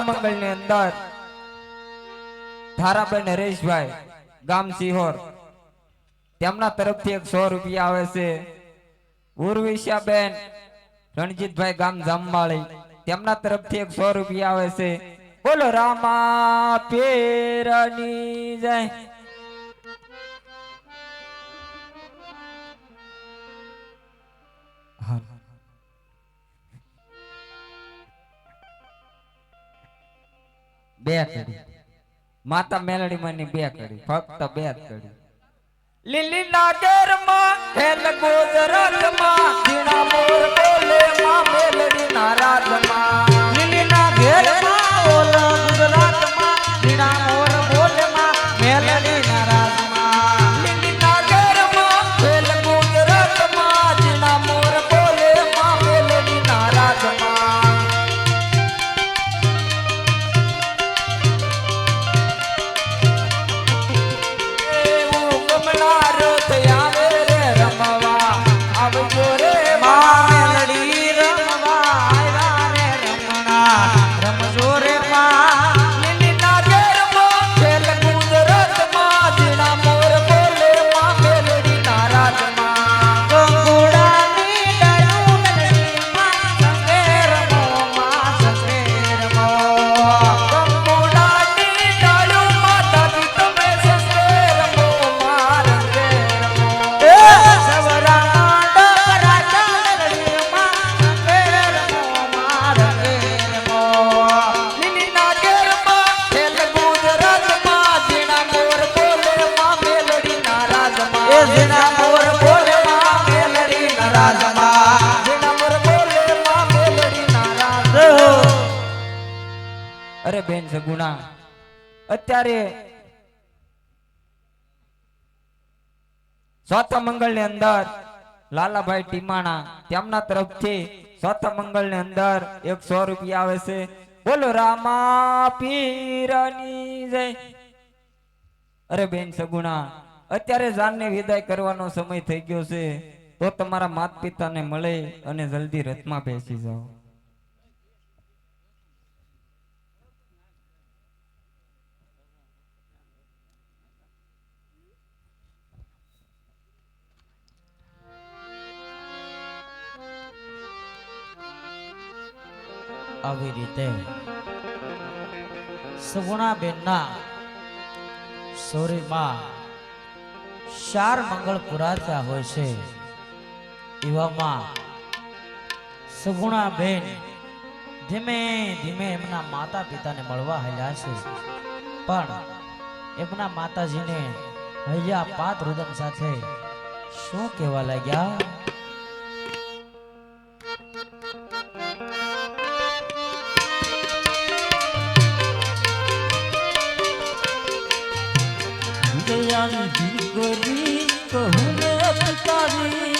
મંગળની અંદર ધારાબેન હરેશભાઈ, ગામ સિહોર તેમના તરફથી એક સો રૂપિયા આવે છે. ઉર્વિશાબેન, રણજીતભાઈ ગામ જામવાળી. તેમના તરફથી એક સો રૂપિયા આવે છે. બોલો રામા, પેરની જય. બે કડી. માતા મેલડી માં બે કડી, ફક્ત બે કડી. લીલી નાગરમાં ખેલ ગુજરાતમાં જીણા મોર બોલે માં મેલડી નારાજમાં લીલીના બોલ ગુજરાતમાં ઝીણા મોર અરે બેન સગુણા અત્યારે ચોથા મંગળની અંદર લાલાભાઈ ટીમાણા તેમના તરફથી ચોથા મંગળની અંદર એક સો રૂપિયા આવે છે. બોલો રામા પીરની જય. અરે બેન સગુણા અત્યારે જાનને વિદાય કરવાનો સમય થઈ ગયો છે. તો તમારા માત પિતાને મળે અને જલ્દી રથમાં બેસી જાઓ. આવી રીતે સગુણાબેનના સોરીમાં ચાર મંગળ પુરાતા હોય છે. એવામાં સગુણા બેન ધીમે ધીમે એમના માતા પિતાને મળવા હલ્યા છે. પણ એમના માતાજીને હૈયા પાત રુદન સાથે શું કહેવા લાગ્યા? દયાની દીકરી કહું ને પિતાજી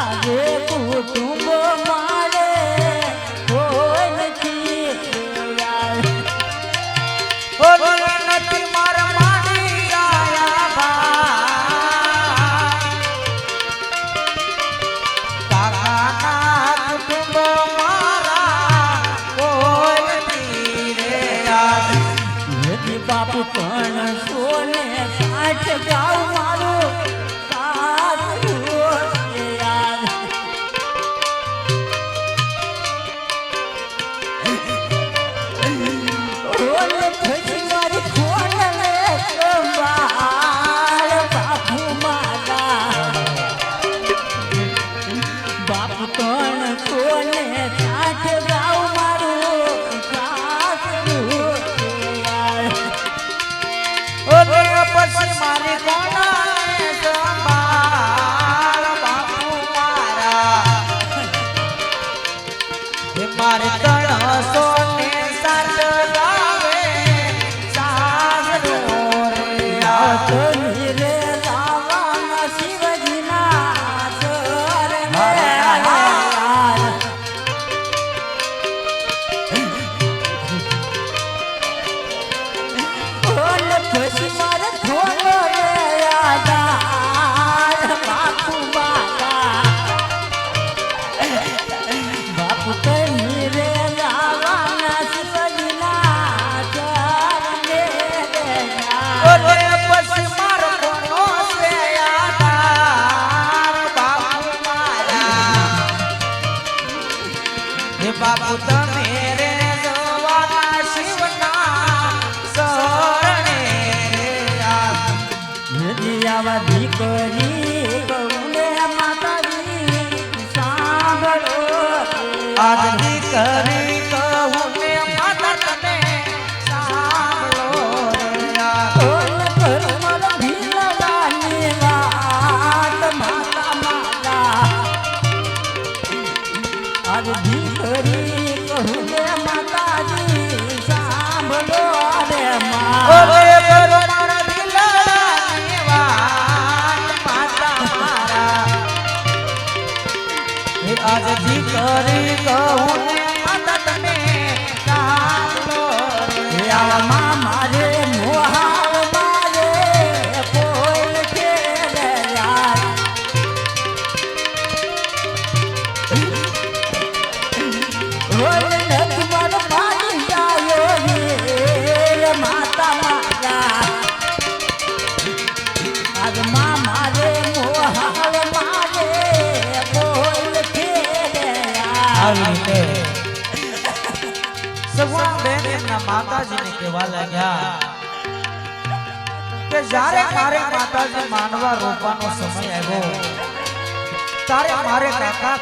লাগে কুটুম্ব মা।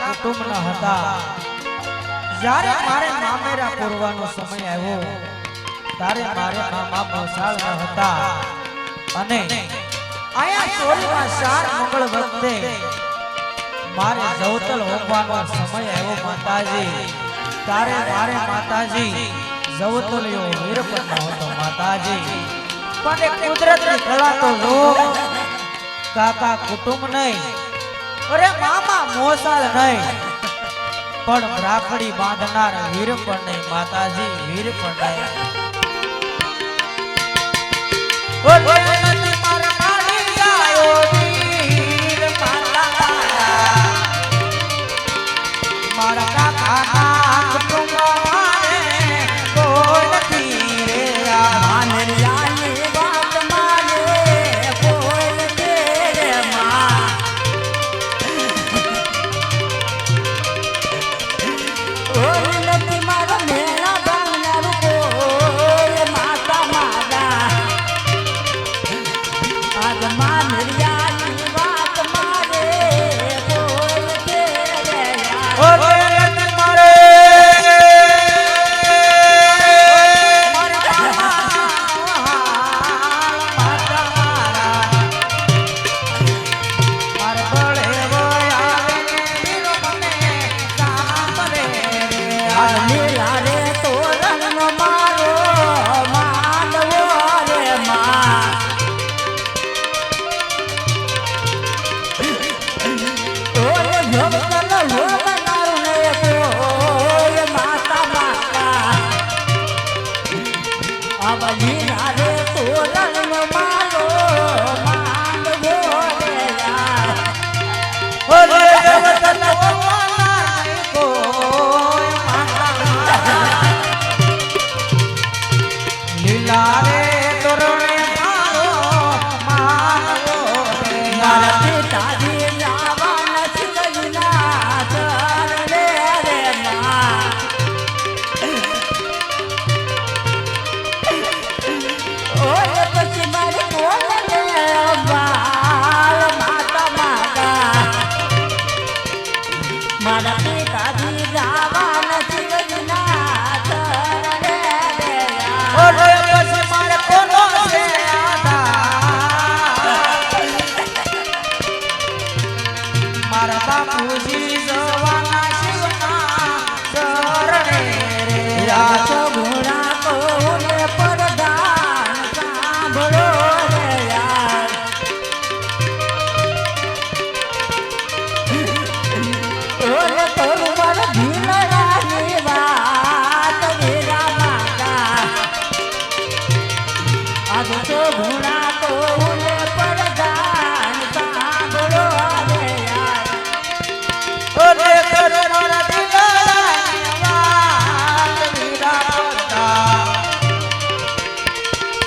કુટુંબ ન હતા. મારે મામેરા સમય આવ્યો તારે મારે મામા મોસાળ ન હતા. અને આયા ચોરીમાં ચાર મંગળ વખતે મારે જવતલ હોવાનો સમય આવ્યો, માતાજી. તારે મારે માતાજી જવતલિયો વીર પણ માતાજી. પણ કુદરતની કળા તો જો કાકા કુટુંબ નહીં. અરે મામા મોસાલ નહીં. પણ રાખડી બાંધનાર વીર પણ નહીં, માતાજી, વીર પણ નહીં.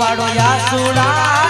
પાડો યાસુડા.